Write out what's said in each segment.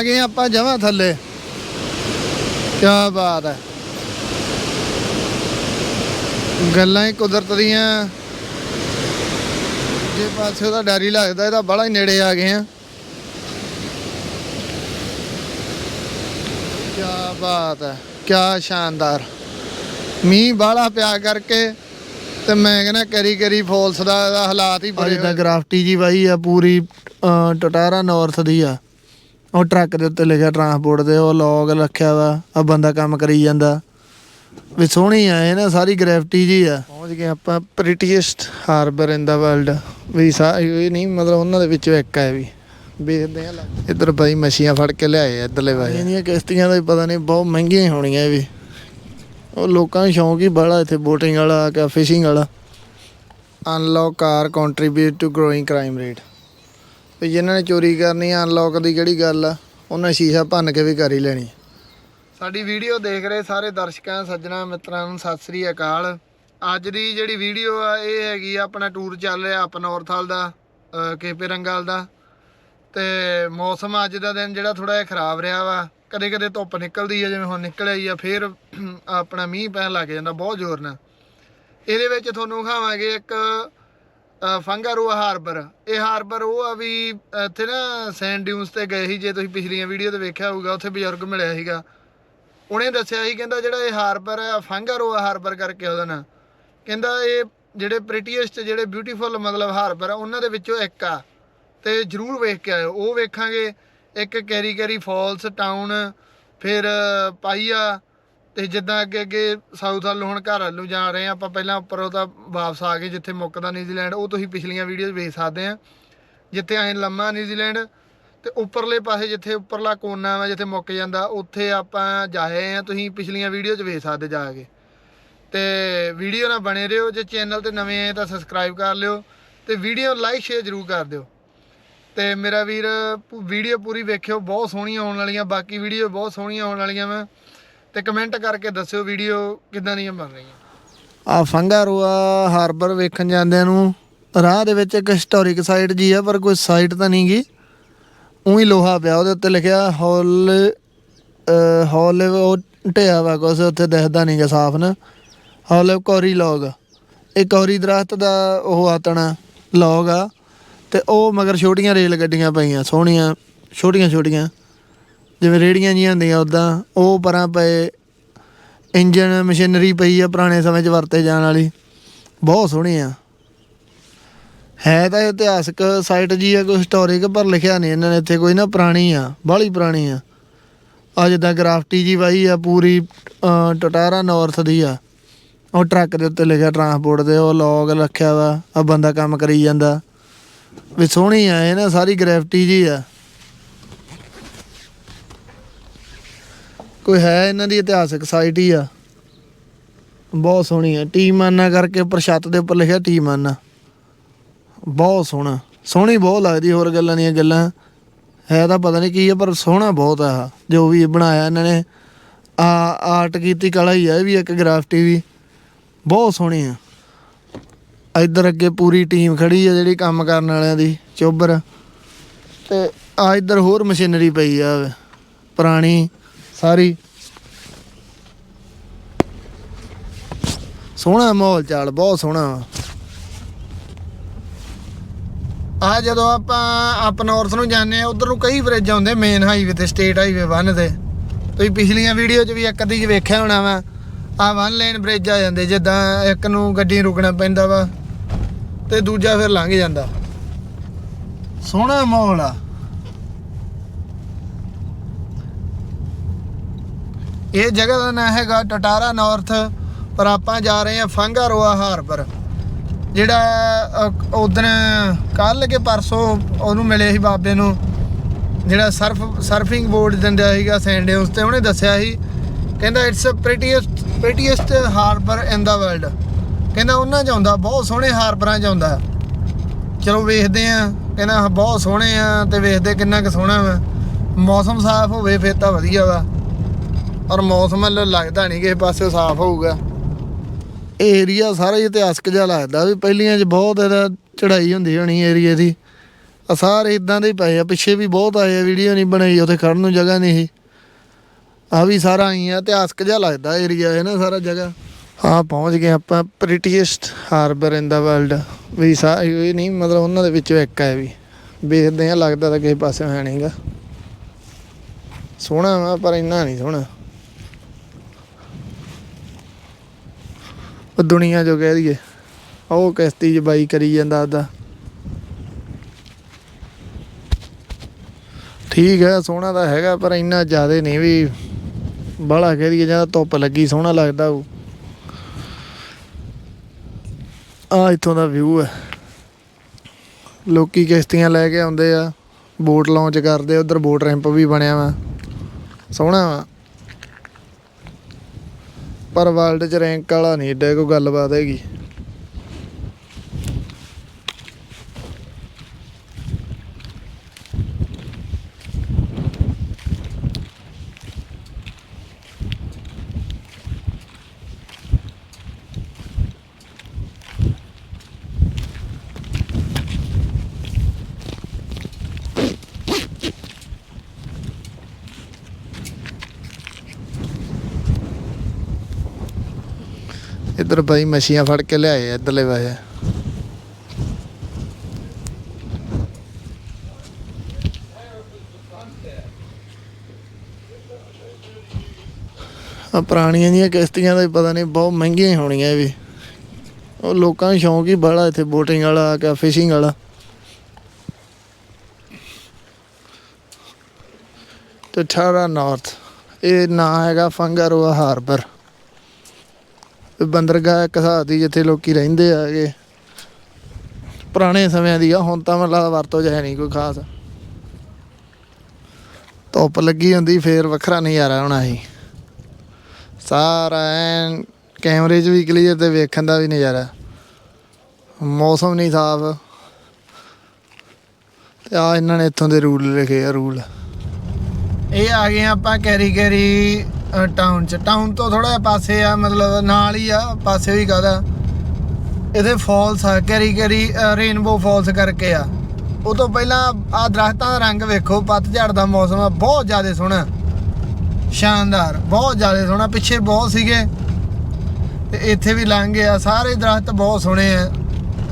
ਆ ਗਏ ਆਪਾਂ ਜਮਾਂ ਥੱਲੇ। ਕੀ ਬਾਤ ਹੈ। ਗੱਲਾਂ ਹੀ ਕੁਦਰਤ ਦੀਆਂ। ਜੇ ਪਾਸੇ ਉਹਦਾ ਡਰ ਹੀ ਲੱਗਦਾ ਇਹਦਾ ਬੜਾ ਹੀ ਨੇੜੇ ਆ ਗਏ ਆ ਕੀ ਬਾਤ ਹੈ ਕੀ ਸ਼ਾਨਦਾਰ। ਮੀਂਹ ਬਾਲਾ ਪਿਆ ਕਰਕੇ ਤੇ ਮੈਂ ਕਹਿੰਦਾ ਕਰੀ ਕਰੀ ਫੋਲਸ ਦਾ ਹਾਲਾਤ ਹੀ ਬੜੇ ਦਾ ਗ੍ਰਾਫਟੀ ਜੀ ਬਾਈ ਆ ਪੂਰੀ ਟਟਾਰਾ ਨਾਰਥ ਦੀ ਆ। ਉਹ ਟਰੱਕ ਦੇ ਉੱਤੇ ਲਿਖਿਆ ਟਰਾਂਸਪੋਰਟ ਦੇ ਉਹ ਲੌਗ ਰੱਖਿਆ ਵਾ ਆ ਬੰਦਾ ਕੰਮ ਕਰੀ ਜਾਂਦਾ। ਵੀ ਸੋਹਣੀ ਆ ਇਹ ਨਾ ਸਾਰੀ ਗ੍ਰੈਵਿਟੀ ਜੀ ਆ। ਪਹੁੰਚ ਗਏ ਆਪਾਂ ਪ੍ਰੀਟੀਐਸਟ ਹਾਰਬਰ ਇਨ ਦਾ ਵਰਲਡ। ਵੀ ਸਾ ਇਹ ਨਹੀਂ ਮਤਲਬ ਉਹਨਾਂ ਦੇ ਵਿੱਚੋਂ ਇੱਕ ਹੈ ਵੀ। ਵੇਖਦੇ ਆ ਇੱਧਰ ਬਾਈ ਮੱਛੀਆਂ ਫੜ ਕੇ ਲਿਆਏ ਆ ਇੱਧਰਲੇ ਬਾਈ ਇਹਦੀਆਂ ਕਿਸ਼ਤੀਆਂ ਦਾ ਵੀ ਪਤਾ ਨਹੀਂ ਬਹੁਤ ਮਹਿੰਗੀਆਂ ਹੀ ਹੋਣੀਆਂ ਇਹ ਵੀ। ਉਹ ਲੋਕਾਂ ਨੂੰ ਸ਼ੌਂਕ ਹੀ ਬੜਾ ਇੱਥੇ ਬੋਟਿੰਗ ਵਾਲਾ ਕਿ ਫਿਸ਼ਿੰਗ ਵਾਲਾ। Unlock car contribute to growing crime rate ਵੀ ਜਿਨ੍ਹਾਂ ਨੇ ਚੋਰੀ ਕਰਨੀ ਆ ਅਨਲੌਕ ਦੀ ਕਿਹੜੀ ਗੱਲ ਆ, ਉਹਨਾਂ ਸ਼ੀਸ਼ਾ ਭੰਨ ਕੇ ਵੀ ਕਰ ਹੀ ਲੈਣੀ। ਸਾਡੀ ਵੀਡੀਓ ਦੇਖ ਰਹੇ ਸਾਰੇ ਦਰਸ਼ਕਾਂ, ਸੱਜਣਾ, ਮਿੱਤਰਾਂ ਨੂੰ ਸਤਿ ਸ੍ਰੀ ਅਕਾਲ। ਅੱਜ ਦੀ ਜਿਹੜੀ ਵੀਡੀਓ ਆ, ਇਹ ਹੈਗੀ ਆ, ਆਪਣਾ ਟੂਰ ਚੱਲ ਰਿਹਾ ਅਪ ਨਾਰਥਲ ਦਾ, ਅਹ, ਕੇਪੇ ਰੰਗਾਲ ਦਾ। ਤੇ ਮੌਸਮ ਅੱਜ ਦਾ ਦਿਨ ਜਿਹੜਾ ਥੋੜਾ ਜਿਹਾ ਖਰਾਬ ਰਿਹਾ ਵਾ। ਕਦੇ ਕਦੇ ਧੁੱਪ ਨਿਕਲਦੀ ਆ, ਜਿਵੇਂ ਹੁਣ ਨਿਕਲਿਆ ਹੀ ਆ, ਫੇਰ ਆਪਣਾ ਮੀਂਹ ਪੈਣ ਲੱਗ ਜਾਂਦਾ, ਬਹੁਤ ਜ਼ੋਰ ਨਾਲ। ਇਹਦੇ ਵਿੱਚ ਤੁਹਾਨੂੰ ਖਾਵਾਂਗੇ ਇੱਕ ਫੰਗਾਰੂਆ ਹਾਰਬਰ। ਇਹ ਹਾਰਬਰ ਉਹ ਆ ਵੀ ਇੱਥੇ ਨਾ ਸੈਂਡ ਡਿਊਨਸ ਤੇ ਗਏ ਸੀ, ਜੇ ਤੁਸੀਂ ਪਿਛਲੀਆਂ ਵੀਡੀਓ ਤੇ ਵੇਖਿਆ ਹੋਊਗਾ, ਉੱਥੇ ਬਜ਼ੁਰਗ ਮਿਲਿਆ ਸੀਗਾ। ਉਹਨੇ ਦੱਸਿਆ ਸੀ, ਕਹਿੰਦਾ ਜਿਹੜਾ ਇਹ ਹਾਰਬਰ ਆ ਫੰਗਾਰੂਆ ਹਾਰਬਰ ਕਰਕੇ ਉਹਦਾ ਨਾਂ। ਕਹਿੰਦਾ ਇਹ ਜਿਹੜੇ ਪ੍ਰੀਟੀਐਸਟ ਜਿਹੜੇ ਬਿਊਟੀਫੁਲ ਮਤਲਬ ਹਾਰਬਰ ਆ, ਉਹਨਾਂ ਦੇ ਵਿੱਚੋਂ ਇੱਕ ਆ। ਤੇ ਜਰੂਰ ਵੇਖ ਕੇ ਆਇਓ। ਉਹ ਵੇਖਾਂਗੇ, ਇੱਕ ਕੈਰੀ ਕੈਰੀ ਫਾਲਸ ਟਾਊਨ, ਫਿਰ ਪਾਈਆ ਤੇ ਜਿੱਦਾਂ ਅੱਗੇ ਅੱਗੇ ਸਾਊਥ ਵੱਲ ਹੁਣ ਘਰ ਵੱਲ ਨੂੰ ਜਾ ਰਹੇ ਆ ਆਪਾਂ ਪਹਿਲਾਂ ਉੱਪਰੋਂ ਤਾਂ ਵਾਪਸ ਆ ਗਏ ਜਿੱਥੇ ਮੁੱਕਦਾ ਨਿਊਜ਼ੀਲੈਂਡ, ਉਹ ਤੁਸੀਂ ਪਿਛਲੀਆਂ ਵੀਡੀਓਜ਼ ਵੇਖ ਸਕਦੇ ਆ ਜਿੱਥੇ ਐਂ ਲੰਮਾ ਨਿਊਜ਼ੀਲੈਂਡ ਤੇ ਉੱਪਰਲੇ ਪਾਸੇ ਜਿੱਥੇ ਉੱਪਰਲਾ ਕੋਨਾ ਵਾ ਜਿੱਥੇ ਮੁੱਕ ਜਾਂਦਾ, ਉੱਥੇ ਆਪਾਂ ਜਾਏ ਆ ਤੁਸੀਂ ਪਿਛਲੀਆਂ ਵੀਡੀਓ 'ਚ ਵੇਖ ਸਕਦੇ ਜਾ ਕੇ। ਤੇ ਵੀਡੀਓ ਨਾਲ ਬਣੇ ਰਹੋ, ਜੇ ਚੈਨਲ ਤੇ ਨਵੇਂ ਆਏ ਤਾਂ ਸਬਸਕ੍ਰਾਈਬ ਕਰ ਲਿਓ ਤੇ ਵੀਡੀਓ ਲਾਈਕ, ਸ਼ੇਅਰ ਜ਼ਰੂਰ ਕਰ ਦਿਓ। ਤੇ ਮੇਰਾ ਵੀਰ ਵੀਡੀਓ ਪੂਰੀ ਵੇਖਿਓ, ਬਹੁਤ ਸੋਹਣੀਆਂ ਆਉਣ ਵਾਲੀਆਂ, ਬਾਕੀ ਵੀਡੀਓ ਬਹੁਤ ਸੋਹਣੀਆਂ ਆਉਣ ਵਾਲੀਆਂ ਵਾ। ਤੇ ਕਮੈਂਟ ਕਰਕੇ ਦੱਸਿਓ ਵੀਡੀਓ ਕਿੱਦਾਂ ਦੀਆਂ ਬਣ ਰਹੀਆਂ। ਆ ਫੰਗਾਰੋਆ ਹਾਰਬਰ ਵੇਖਣ ਜਾਂਦਿਆਂ ਨੂੰ ਰਾਹ ਦੇ ਵਿੱਚ ਇੱਕ ਹਿਸਟੋਰਿਕ ਸਾਈਟ ਜੀ ਆ, ਪਰ ਕੋਈ ਸਾਈਟ ਤਾਂ ਨਹੀਂ ਗੀ ਉਹੀ ਲੋਹਾ ਪਿਆ, ਉਹਦੇ ਉੱਤੇ ਲਿਖਿਆ ਹੌਲ ਹੌਲ ਉਹ ਢਿਆ ਵਾ ਕੁਛ, ਉੱਥੇ ਦਿਖਦਾ ਨਹੀਂਗਾ ਸਾਫ਼ ਨਾ। ਹੌਲ ਕੋਰੀ ਲੌਗ ਇਹ ਕੋਰੀ ਦਰਖਤ ਦਾ ਉਹ ਆਤਣਾ ਲੋਗ ਆ, ਤੇ ਉਹ ਮਗਰ ਛੋਟੀਆਂ ਰੇਲ ਗੱਡੀਆਂ ਪਈਆਂ, ਸੋਹਣੀਆਂ ਛੋਟੀਆਂ ਛੋਟੀਆਂ ਜਿਵੇਂ ਰੇੜੀਆਂ ਜੀਆਂ ਹੁੰਦੀਆਂ ਉਦਾਂ ਉਹ ਪਰਾਂ ਪਏ ਇੰਜਨ ਮਸ਼ੀਨਰੀ ਪਈ ਆ ਪੁਰਾਣੇ ਸਮੇਂ 'ਚ ਵਰਤੇ ਜਾਣ ਵਾਲੀ। ਬਹੁਤ ਸੋਹਣੀ ਆ। ਹੈ ਤਾਂ ਇਹ ਇਤਿਹਾਸਕ ਸਾਈਟ ਜੀ ਆ, ਕੋਈ ਹਿਸਟੋਰਿਕ ਪਰ ਲਿਖਿਆ ਨਹੀਂ ਇਹਨਾਂ ਨੇ ਇੱਥੇ, ਕੋਈ ਨਾ ਪੁਰਾਣੀ ਆ, ਬਾਹਲੀ ਪੁਰਾਣੀ ਆ। ਆ ਜਿੱਦਾਂ ਗ੍ਰਾਫਟੀ ਜੀ ਵਾਈ ਆ, ਪੂਰੀ ਟਟਾਰਾ ਨਾਰਥ ਦੀ ਆ। ਉਹ ਟਰੱਕ ਦੇ ਉੱਤੇ ਲਿਖਿਆ ਟਰਾਂਸਪੋਰਟ ਦੇ, ਉਹ ਲੌਗ ਰੱਖਿਆ ਵਾ, ਆ ਬੰਦਾ ਕੰਮ ਕਰੀ ਜਾਂਦਾ। ਵੀ ਸੋਹਣੀ ਆ, ਇਹ ਨਾ ਸਾਰੀ ਗ੍ਰੈਵਿਟੀ ਜੀ ਆ। ਕੋਈ ਹੈ ਇਹਨਾਂ ਦੀ ਇਤਿਹਾਸਕ ਸਾਈਟ ਆ। ਬਹੁਤ ਸੋਹਣੀ ਆ। ਟੀਮਾਨਾ ਕਰਕੇ ਉੱਪਰ ਦੇ ਉੱਪਰ ਲਿਖਿਆ ਟੀਮਾਨਾ ਬਹੁਤ ਸੋਹਣਾ। ਸੋਹਣੀ ਬਹੁਤ ਲੱਗਦੀ ਹੋਰ ਗੱਲਾਂ ਦੀਆਂ ਗੱਲਾਂ। ਹੈ ਤਾਂ ਪਤਾ ਨਹੀਂ ਕੀ ਆ ਪਰ ਸੋਹਣਾ ਬਹੁਤ ਆ ਆਹ, ਜੋ ਵੀ ਬਣਾਇਆ ਇਹਨਾਂ ਨੇ। ਆ ਆਰਟ ਕੀਤੀ ਕਲਾ ਹੀ ਆ ਇਹ ਵੀ ਇੱਕ ਗ੍ਰਾਫਟੀ ਵੀ। ਬਹੁਤ ਸੋਹਣੀ ਆ। ਇੱਧਰ ਅੱਗੇ ਪੂਰੀ ਟੀਮ ਖੜੀ ਆ ਜਿਹੜੀ ਕੰਮ ਕਰਨ ਵਾਲਿਆਂ ਦੀ ਚੋਬਰ। ਤੇ ਆ ਇੱਧਰ ਹੋਰ ਮਸ਼ੀਨਰੀ ਪਈ ਆ ਪੁਰਾਣੀ। ਸਾਰੀ। ਸੋਹਣਾ ਮਾਹੌਲ ਚਾਲ, ਬਹੁਤ ਸੋਹਣਾ। ਵਾ ਆ ਜਦੋਂ ਆਪਾਂ ਅਪ ਨਾਰਥ ਨੂੰ ਜਾਂਦੇ ਆ ਉਧਰ ਨੂੰ ਕਈ ਬ੍ਰਿਜ ਆਉਂਦੇ ਮੇਨ ਹਾਈਵੇ ਤੇ ਸਟੇਟ ਹਾਈਵੇ 1 ਤੇ। ਤੁਸੀਂ ਪਿਛਲੀਆਂ ਵੀਡੀਓ 'ਚ ਵੀ ਇੱਕ ਅੱਧੀ 'ਚ ਵੇਖਿਆ ਹੋਣਾ ਵਾ ਆ ਵਨ ਲੇਨ ਬ੍ਰਿਜ ਆ ਜਾਂਦੇ, ਜਿੱਦਾਂ ਇੱਕ ਨੂੰ ਗੱਡੀ ਰੁਕਣਾ ਪੈਂਦਾ ਵਾ, ਤੇ ਦੂਜਾ ਫਿਰ ਲੰਘ ਜਾਂਦਾ। ਸੋਹਣਾ ਮਾਹੌਲ ਆ। ਇਹ ਜਗ੍ਹਾ ਦਾ ਨਾਂ ਹੈਗਾ ਟਟਾਰਾ ਨਾਰਥ ਪਰ ਆਪਾਂ ਜਾ ਰਹੇ ਹਾਂ ਫੰਗਾਰੋਆ ਹਾਰਬਰ ਜਿਹੜਾ ਉਦੋਂ ਕੱਲ ਕੇ ਪਰਸੋਂ ਉਹਨੂੰ ਮਿਲੇ ਸੀ ਬਾਬੇ ਨੂੰ, ਜਿਹੜਾ ਸਰਫ ਸਰਫਿੰਗ ਬੋਰਡ ਦਿੰਦਾ ਸੀਗਾ ਸੈਂਡੇਉਂਸ ਤੇ, ਉਹਨੇ ਦੱਸਿਆ ਸੀ, ਕਹਿੰਦਾ it's a prettiest prettiest harbour in the world ਕਹਿੰਦਾ ਉਹਨਾਂ 'ਚ ਆਉਂਦਾ, ਬਹੁਤ ਸੋਹਣੇ ਹਾਰਬਰਾਂ 'ਚ ਆਉਂਦਾ। ਚਲੋ ਵੇਖਦੇ ਆ ਕਹਿੰਦਾ ਬਹੁਤ ਸੋਹਣੇ ਆ ਤੇ ਵੇਖਦੇ ਕਿੰਨਾ ਕੁ ਸੋਹਣਾ ਵਾ। ਮੌਸਮ ਸਾਫ਼ ਹੋਵੇ, ਫਿਰ ਤਾਂ ਵਧੀਆ ਵਾ। ਔਰ ਮੌਸਮ ਵੱਲੋਂ ਲੱਗਦਾ ਨਹੀਂ ਕਿਸੇ ਪਾਸੇ ਸਾਫ਼ ਹੋਊਗਾ। ਇਹ ਏਰੀਆ ਸਾਰਾ ਹੀ ਇਤਿਹਾਸਕ ਜਿਹਾ ਲੱਗਦਾ ਵੀ ਪਹਿਲੀਆਂ 'ਚ ਬਹੁਤ ਇਹਦਾ ਚੜ੍ਹਾਈ ਹੁੰਦੀ ਹੋਣੀ ਏਰੀਏ ਦੀ। ਆ ਸਾਰੇ ਇਦਾਂ ਦੇ ਹੀ ਪਏ ਆ, ਪਿੱਛੇ ਵੀ ਬਹੁਤ ਆਏ ਆ ਵੀਡੀਓ ਨਹੀਂ ਬਣਾਈ, ਉੱਥੇ ਖੜਨ ਨੂੰ ਜਗ੍ਹਾ ਨਹੀਂ ਸੀ। ਆ ਵੀ ਸਾਰਾ ਆਈ ਆ, ਇਤਿਹਾਸਕ ਜਿਹਾ ਲੱਗਦਾ ਏਰੀਆ ਹੈ ਨਾ ਸਾਰਾ ਜਗ੍ਹਾ। ਹਾਂ ਪਹੁੰਚ ਗਏ ਆਪਾਂ ਪ੍ਰੀਟੀਐਸਟ ਹਾਰਬਰ ਇਨ ਦਾ ਵਰਲਡ ਵੀ ਸਾ, ਇਹ ਨਹੀਂ ਮਤਲਬ ਉਹਨਾਂ ਦੇ ਵਿੱਚੋਂ ਇੱਕ ਹੈ ਵੀ। ਵੇਖਦੇ ਆ, ਲੱਗਦਾ ਤਾਂ ਕਿਸੇ ਪਾਸੇ ਹੈ ਨਹੀਂਗਾ ਸੋਹਣਾ ਵਾ, ਪਰ ਇੰਨਾ ਨਹੀਂ ਸੋਹਣਾ। ਦੁਨੀਆ ਜੋ ਕਹਿ ਦਈਏ। ਉਹ ਕਿਸ਼ਤੀ 'ਚ ਬਾਈ ਕਰੀ ਜਾਂਦਾ ਆਦਾ ਠੀਕ ਹੈ, ਸੋਹਣਾ ਤਾਂ ਹੈਗਾ, ਪਰ ਇੰਨਾ ਜ਼ਿਆਦਾ ਨਹੀਂ ਵੀ ਬਾਹਲਾ ਕਹਿ ਦਈਏ ਜਾਂ ਧੁੱਪ ਲੱਗੀ, ਸੋਹਣਾ ਲੱਗਦਾ ਉਹ। ਆ ਇੱਥੋਂ ਦਾ ਵਿਊ ਹੈ। ਲੋਕੀ ਕਿਸ਼ਤੀਆਂ ਲੈ ਕੇ ਆਉਂਦੇ ਆ ਬੋਟ ਲਾਂਚ ਕਰਦੇ ਉਧਰ ਬੋਟ ਰੈਂਪ ਵੀ ਬਣਿਆ ਵਾ। ਸੋਹਣਾ ਵਾ। ਪਰ ਵਰਲਡ ਚ ਰੈਂਕ ਵਾਲਾ ਨਹੀਂ ਏਡਾ ਕੋਈ ਗੱਲਬਾਤ ਹੈਗੀ। ਇੱਧਰ ਬਾਈ ਮੱਛੀਆਂ ਫੜ ਕੇ ਲਿਆਏ ਇੱਧਰਲੇ ਵਾਏ ਆ ਪੁਰਾਣੀਆਂ ਦੀਆਂ ਕਿਸ਼ਤੀਆਂ ਦਾ ਪਤਾ ਨਹੀਂ, ਬਹੁਤ ਮਹਿੰਗੀਆਂ ਹੀ ਹੋਣੀਆਂ ਇਹ ਵੀ। ਉਹ ਲੋਕਾਂ ਨੂੰ ਸ਼ੌਂਕ ਹੀ ਬੜਾ ਇੱਥੇ ਬੋਟਿੰਗ ਵਾਲਾ, ਆ ਫਿਸ਼ਿੰਗ ਵਾਲਾ। ਤੇ ਠਾਰਾ ਨਾਰਥ, ਇਹ ਨਾਂ ਹੈਗਾ ਫੰਗਾਰੋਆ ਹਾਰਬਰ। ਬੰਦਰਗਾਹ ਇੱਕ ਹਿਸਾਬ ਦੀ ਜਿੱਥੇ ਲੋਕੀ ਰਹਿੰਦੇ ਆਗੇ ਪੁਰਾਣੇ ਸਮਿਆਂ ਦੀ ਆ, ਹੁਣ ਤਾਂ ਮੈਨੂੰ ਲੱਗਦਾ ਵਰਤੋਂ 'ਚ ਨਹੀਂ ਕੋਈ ਖਾਸ। ਧੁੱਪ ਲੱਗੀ ਹੁੰਦੀ, ਫੇਰ ਵੱਖਰਾ ਨਜ਼ਾਰਾ ਹੋਣਾ ਸੀ। ਸਾਰਾ ਐਨ ਕੈਮਰੇ 'ਚ ਵੀ ਕਲੀਅਰ ਤੇ ਵੇਖਣ ਦਾ ਵੀ ਨਜ਼ਾਰਾ। ਮੌਸਮ ਨਹੀਂ ਸਾਫ਼। ਤੇ ਆ ਇਹਨਾਂ ਨੇ ਇੱਥੋਂ ਦੇ ਰੂਲ ਲਿਖੇ ਆ, ਰੂਲ। ਇਹ ਆ ਗਏ ਆਪਾਂ ਕੈਰੀ ਕੈਰੀ ਟਾਊਨ ਚ। ਟਾਊਨ ਤੋਂ ਥੋੜਾ ਜਿਹਾ ਪਾਸੇ ਆ, ਮਤਲਬ ਨਾਲ ਹੀ ਆ, ਪਾਸੇ ਵੀ ਕਾਦਾ ਇਹਦੇ ਫਾਲਸ ਆ, ਕੈਰੀ ਕੈਰੀ ਰੇਨਬੋ ਫਾਲਸ ਕਰਕੇ ਆ। ਉਹ ਤੋਂ ਪਹਿਲਾਂ ਆ ਦਰਖਤਾਂ ਦਾ ਰੰਗ ਵੇਖੋ ਪਤਝੜ ਦਾ ਮੌਸਮ ਆ, ਬਹੁਤ ਜ਼ਿਆਦਾ ਸੋਹਣਾ। ਸ਼ਾਨਦਾਰ, ਬਹੁਤ ਜ਼ਿਆਦਾ ਸੋਹਣਾ। ਪਿੱਛੇ ਬਹੁਤ ਸੀਗੇ। ਤੇ ਇੱਥੇ ਵੀ ਲੰਘ ਗਏ ਆ ਸਾਰੇ ਦਰਖਤ ਬਹੁਤ ਸੋਹਣੇ ਆ।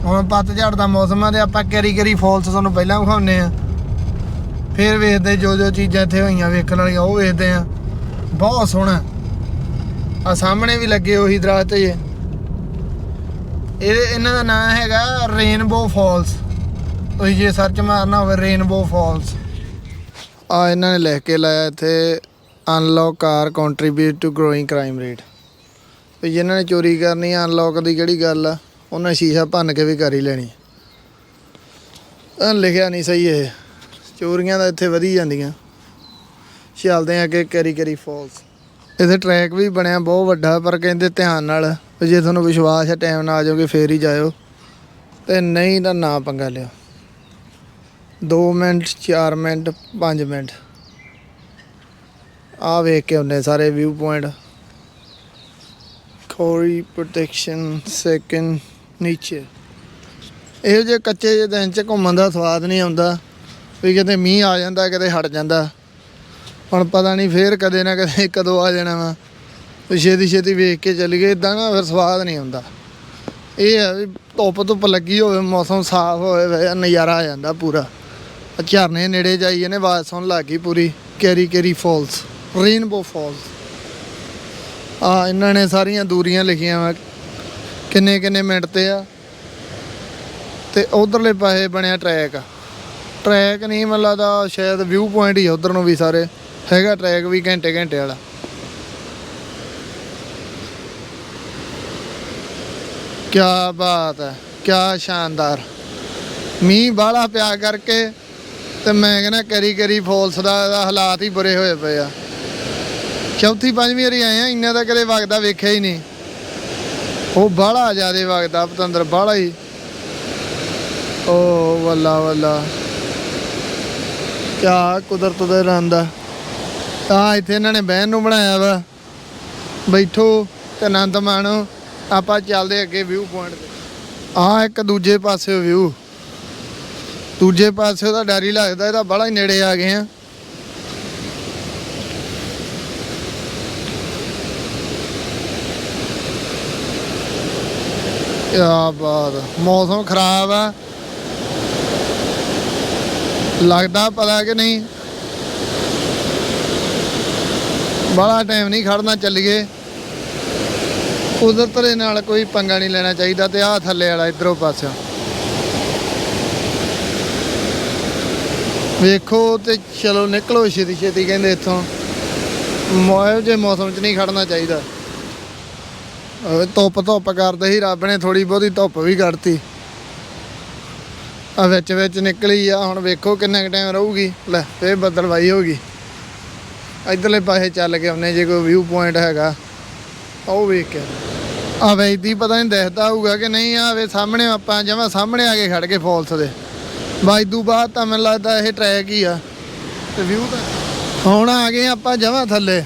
ਹੁਣ ਪਤਝੜ ਦਾ ਮੌਸਮ ਆ ਤੇ ਆਪਾਂ ਕੈਰੀ ਕੈਰੀ ਫਾਲਸ ਤੁਹਾਨੂੰ ਪਹਿਲਾਂ ਵਿਖਾਉਨੇ ਆ। ਫਿਰ ਵੇਖਦੇ ਜੋ ਜੋ ਚੀਜ਼ਾਂ ਇੱਥੇ ਹੋਈਆਂ, ਵੇਖਣ ਵਾਲੀਆਂ, ਉਹ ਵੇਖਦੇ ਆ। ਬਹੁਤ ਸੋਹਣਾ ਆ ਸਾਹਮਣੇ ਵੀ ਲੱਗੇ ਉਹੀ ਦਰਖਤ ਜੇ। ਇਹ ਇਹਨਾਂ ਦਾ ਨਾਮ ਹੈਗਾ ਰੇਨਬੋ ਫਾਲਸ। ਤੁਸੀਂ ਜੇ ਸਰਚ ਮਾਰਨਾ ਹੋਵੇ ਰੇਨਬੋ ਫਾਲਸ। ਆ ਇਹਨਾਂ ਨੇ ਲਿਖ ਕੇ ਲਾਇਆ ਇੱਥੇ unlock car contribute to growing crime rate ਵੀ ਜਿਨ੍ਹਾਂ ਨੇ ਚੋਰੀ ਕਰਨੀ ਆ ਅਨਲੌਕ ਦੀ ਕਿਹੜੀ ਗੱਲ ਆ, ਉਹਨਾਂ ਸ਼ੀਸ਼ਾ ਭੰਨ ਕੇ ਵੀ ਕਰ ਹੀ ਲੈਣੀ। ਲਿਖਿਆ ਨਹੀਂ ਸਹੀ ਇਹ। ਚੋਰੀਆਂ ਤਾਂ ਇੱਥੇ ਵਧੀ ਜਾਂਦੀਆਂ। ਚੱਲਦੇ ਆ ਅੱਗੇ ਕੈਰੀ ਕੈਰੀ ਫਾਲਸ ਇੱਥੇ ਟਰੈਕ ਵੀ ਬਣਿਆ, ਬਹੁਤ ਵੱਡਾ, ਪਰ ਕਹਿੰਦੇ ਧਿਆਨ ਨਾਲ, ਵੀ ਜੇ ਤੁਹਾਨੂੰ ਵਿਸ਼ਵਾਸ ਹੈ ਟਾਈਮ ਨਾਲ ਆ ਜਾਓਗੇ, ਫੇਰ ਹੀ ਜਾਇਓ। ਤੇ ਨਹੀਂ ਤਾਂ ਨਾ ਪੰਗਾ ਲਿਓ। 2 ਮਿੰਟ 4 ਮਿੰਟ 5 ਮਿੰਟ। ਆ ਵੇਖ ਕੇ ਹੁੰਦੇ ਸਾਰੇ ਵਿਊ ਪੁਆਇੰਟ ਖੋਰੀ ਪ੍ਰੋਟੈਕਸ਼ਨ ਸੈਕਿੰਡ ਨੀਚੇ। ਇਹੋ ਜਿਹੇ ਕੱਚੇ ਜਿਹੇ ਦਿਨ ਚ ਘੁੰਮਣ ਦਾ ਸਵਾਦ ਨਹੀਂ ਆਉਂਦਾ, ਵੀ ਕਿਤੇ ਮੀਂਹ ਆ ਜਾਂਦਾ, ਕਿਤੇ ਹਟ ਜਾਂਦਾ। ਹੁਣ ਪਤਾ ਨਹੀਂ ਫੇਰ ਕਦੇ ਨਾ ਕਦੇ ਕਦੋਂ ਆ ਜਾਣਾ ਵਾ। ਵੀ ਛੇਤੀ ਛੇਤੀ ਵੇਖ ਕੇ ਚੱਲ ਗਏ ਇਦਾਂ ਨਾ ਫਿਰ ਸਵਾਦ ਨਹੀਂ ਹੁੰਦਾ। ਇਹ ਆ ਵੀ ਧੁੱਪ ਧੁੱਪ ਲੱਗੀ ਹੋਵੇ, ਮੌਸਮ ਸਾਫ਼ ਹੋਵੇ ਨਜ਼ਾਰਾ ਆ ਜਾਂਦਾ ਪੂਰਾ। ਝਰਨੇ ਨੇੜੇ ਜਾਈਏ ਨੇ ਆਵਾਜ਼ ਸੁਣ ਲੱਗ ਗਈ ਪੂਰੀ। Kerikeri falls, rainbow falls. ਆ ਇਹਨਾਂ ਨੇ ਸਾਰੀਆਂ ਦੂਰੀਆਂ ਲਿਖੀਆਂ ਵਾ। ਕਿੰਨੇ ਕਿੰਨੇ ਮਿੰਟ ਤੇ ਆ। ਤੇ ਉਧਰਲੇ ਪਾਸੇ ਬਣਿਆ ਟਰੈਕ ਟਰੈਕ ਨਹੀਂ ਮਤਲਬ ਲੱਗਦਾ, ਸ਼ਾਇਦ ਵਿਊ ਪੁਆਇੰਟ ਹੀ ਆ ਉਧਰ ਨੂੰ ਵੀ ਸਾਰੇ। ਹੈਗਾ ਟਰੈਕ ਵੀ ਘੰਟੇ ਘੰਟੇ ਵਾਲਾ। ਕੀ ਬਾਤ ਹੈ ਕੀ ਸ਼ਾਨਦਾਰ। ਮੀਂਹ ਬਾਹਲਾ ਪਿਆ ਕਰਕੇ ਤੇ ਮੈਂ ਕਹਿੰਦਾ ਕਰੀ ਕਰੀ ਫੋਲਸ ਦਾ ਹਾਲਾਤ ਹੀ ਬੁਰੇ ਹੋਏ ਪਏ ਆ। ਚੌਥੀ ਪੰਜਵੀਂ ਵਾਰੀ ਆਏ ਆ, ਇੰਨਾ ਤਾਂ ਕਦੇ ਵਗਦਾ ਵੇਖਿਆ ਹੀ ਨਹੀਂ। ਉਹ ਬਾਹਲਾ ਜ਼ਿਆਦੇ ਵਗਦਾ ਪਤੰਦਰ, ਬਾਹਲਾ ਹੀ। ਓ, ਵੱਲਾ ਵੱਲਾ। ਕਿਆ ਕੁਦਰਤ ਦਾ ਰੰਗ ਆ ਇੱਥੇ ਇਹਨਾਂ ਨੇ ਬਹਿਣ ਨੂੰ ਬਣਾਇਆ ਵਾ। ਬੈਠੋ ਤੇ ਆਨੰਦ ਮਾਣੋ। ਆਪਾਂ ਚੱਲਦੇ ਅੱਗੇ ਵਿਊ ਪੁਆਇੰਟ ਤੇ। ਆ ਇੱਕ ਦੂਜੇ ਪਾਸੇ ਵਿਊ ਦੂਜੇ ਪਾਸੇ ਉਹਦਾ ਡਰ ਹੀ ਲੱਗਦਾ, ਇਹਦਾ ਬੜਾ ਹੀ ਨੇੜੇ ਆ ਗਏ ਆ। ਕਿਆ ਬਾਤ ਮੌਸਮ ਖਰਾਬ ਆ। ਲੱਗਦਾ ਪਤਾ ਕਿ ਨਹੀਂ ਬੜਾ ਟਾਈਮ ਨਹੀਂ ਖੜਨਾ ਚੱਲੀਏ। ਉਧਰ ਤਰੇ ਨਾਲ ਕੋਈ ਪੰਗਾ ਨਹੀਂ ਲੈਣਾ ਚਾਹੀਦਾ ਤੇ ਆਹ ਥੱਲੇ ਵਾਲਾ ਇਧਰੋਂ ਪਾਸਿਓਂ। ਵੇਖੋ ਤੇ ਚਲੋ ਨਿਕਲੋ ਛੇਤੀ ਛੇਤੀ ਕਹਿੰਦੇ ਇੱਥੋਂ। ਮੋਏ ਜੇ ਮੌਸਮ 'ਚ ਨਹੀਂ ਖੜਨਾ ਚਾਹੀਦਾ। ਧੁੱਪ ਧੁੱਪ ਕਰਦੇ ਸੀ, ਰੱਬ ਨੇ ਥੋੜੀ ਬਹੁਤੀ ਧੁੱਪ ਵੀ ਕੱਢਤੀ। ਆ ਵਿੱਚ ਵਿੱਚ ਨਿਕਲੀ ਆ, ਹੁਣ ਵੇਖੋ ਕਿੰਨਾ ਕੁ ਟਾਈਮ ਰਹੂਗੀ। ਲੈ, ਫੇਰ ਬੱਦਲਵਾਈ ਹੋ ਗਈ ਇਧਰਲੇ ਪਾਸੇ ਚੱਲ ਕੇ ਆਉਨੇ ਜੇ ਕੋਈ ਵਿਊ ਪੁਆਇੰਟ ਹੈਗਾ, ਉਹ ਵੇਖ ਕੇ ਆ ਵੇਖਦੀ ਪਤਾ ਨਹੀਂ ਦਿਖਦਾ ਹੋਊਗਾ ਕਿ ਨਹੀਂ ਆ ਸਾਹਮਣੇ ਆਪਾਂ ਜਮਾ ਸਾਹਮਣੇ ਆ ਕੇ ਖੜ ਕੇ ਫਾਲਸ ਦੇ। ਬਾਈਦੂ ਬਾਅਦ ਤਾਂ ਮੈਨੂੰ ਲੱਗਦਾ ਇਹ ਟਰੈਕ ਹੀ ਆ। ਤੇ ਵਿਊ ਤਾਂ ਹੁਣ ਆ ਗਏ ਆਪਾਂ ਜਮਾ ਥੱਲੇ।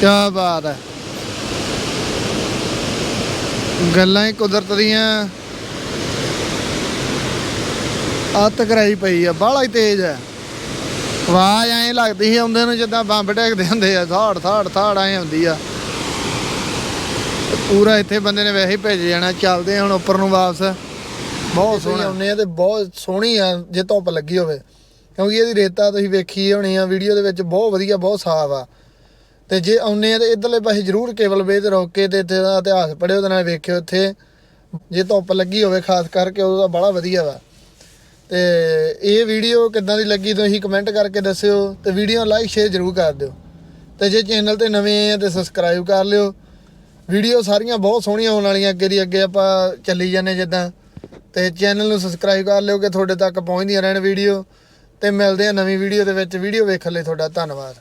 ਕੀ ਬਾਤ ਹੈ। ਗੱਲਾਂ ਹੀ ਕੁਦਰਤ ਦੀਆਂ। ਅੱਤ ਕਰਾਈ ਪਈ ਆ, ਬਾਹਲਾ ਹੀ ਤੇਜ਼ ਹੈ। ਆਵਾਜ਼ ਐਂ ਲੱਗਦੀ ਸੀ ਆਉਂਦੇ ਨੂੰ ਜਿੱਦਾਂ ਬੰਬ ਡੇਕਦੇ ਹੁੰਦੇ ਆ ਥਾੜ ਥਾੜ ਥਾੜ ਐਂ ਆਉਂਦੀ ਆ। ਪੂਰਾ ਇੱਥੇ ਬੰਦੇ ਨੇ ਵੈਸੇ ਹੀ ਭੇਜ ਜਾਣਾ ਚੱਲਦੇ ਹੁਣ ਉੱਪਰ ਨੂੰ ਵਾਪਸ। ਬਹੁਤ ਸੋਹਣੇ। ਆਉਂਦੇ ਆ ਤੇ ਬਹੁਤ ਸੋਹਣੀ ਆ ਜੇ ਧੁੱਪ ਲੱਗੀ ਹੋਵੇ। ਕਿਉਂਕਿ ਇਹਦੀ ਰੇਤਾ ਤੁਸੀਂ ਵੇਖੀ ਹੋਣੀ ਆ ਵੀਡੀਓ ਦੇ ਵਿੱਚ ਬਹੁਤ ਵਧੀਆ ਬਹੁਤ ਸਾਫ਼ ਆ। ਤੇ ਜੇ ਆਉਂਦੇ ਆ ਤੇ ਇਧਰਲੇ ਪਾਸੇ ਜ਼ਰੂਰ ਕੇਬਲ ਵੇ ਤੇ ਰੋਕ ਕੇ ਤੇ ਇੱਥੇ ਦਾ ਇਤਿਹਾਸ ਪੜਿਓ ਉਹਦੇ ਨਾਲ ਵੇਖਿਓ ਇੱਥੇ। ਜੇ ਧੁੱਪ ਲੱਗੀ ਹੋਵੇ ਖਾਸ ਕਰਕੇ ਉਹਦਾ ਬੜਾ ਵਧੀਆ ਵਾ। ਤੇ ਇਹ ਵੀਡੀਓ ਕਿੱਦਾਂ ਦੀ ਲੱਗੀ ਤੁਸੀਂ ਕਮੈਂਟ ਕਰਕੇ ਦੱਸਿਓ ਤੇ ਵੀਡੀਓ ਲਾਈਕ ਸ਼ੇਅਰ ਜ਼ਰੂਰ ਕਰ ਦਿਓ। ਤੇ ਜੇ ਚੈਨਲ ਤੇ ਨਵੇਂ ਆ ਤੇ ਸਬਸਕ੍ਰਾਈਬ ਕਰ ਲਿਓ। ਵੀਡੀਓ ਸਾਰੀਆਂ ਬਹੁਤ ਸੋਹਣੀਆਂ ਹੋਣ ਵਾਲੀਆਂ, ਅੱਗੇ ਦੀ ਅੱਗੇ ਆਪਾਂ ਚੱਲੀ ਜਾਂਦੇ ਜਿੱਦਾਂ। ਤੇ ਚੈਨਲ ਨੂੰ ਸਬਸਕ੍ਰਾਈਬ ਕਰ ਲਿਓ ਕਿ ਤੁਹਾਡੇ ਤੱਕ ਪਹੁੰਚਦੀਆਂ ਰਹਿਣ ਵੀਡੀਓ ਤੇ ਮਿਲਦੇ ਆ ਨਵੀਂ ਵੀਡੀਓ ਦੇ ਵਿੱਚ। ਵੀਡੀਓ ਵੇਖਣ ਲਈ ਤੁਹਾਡਾ ਧੰਨਵਾਦ।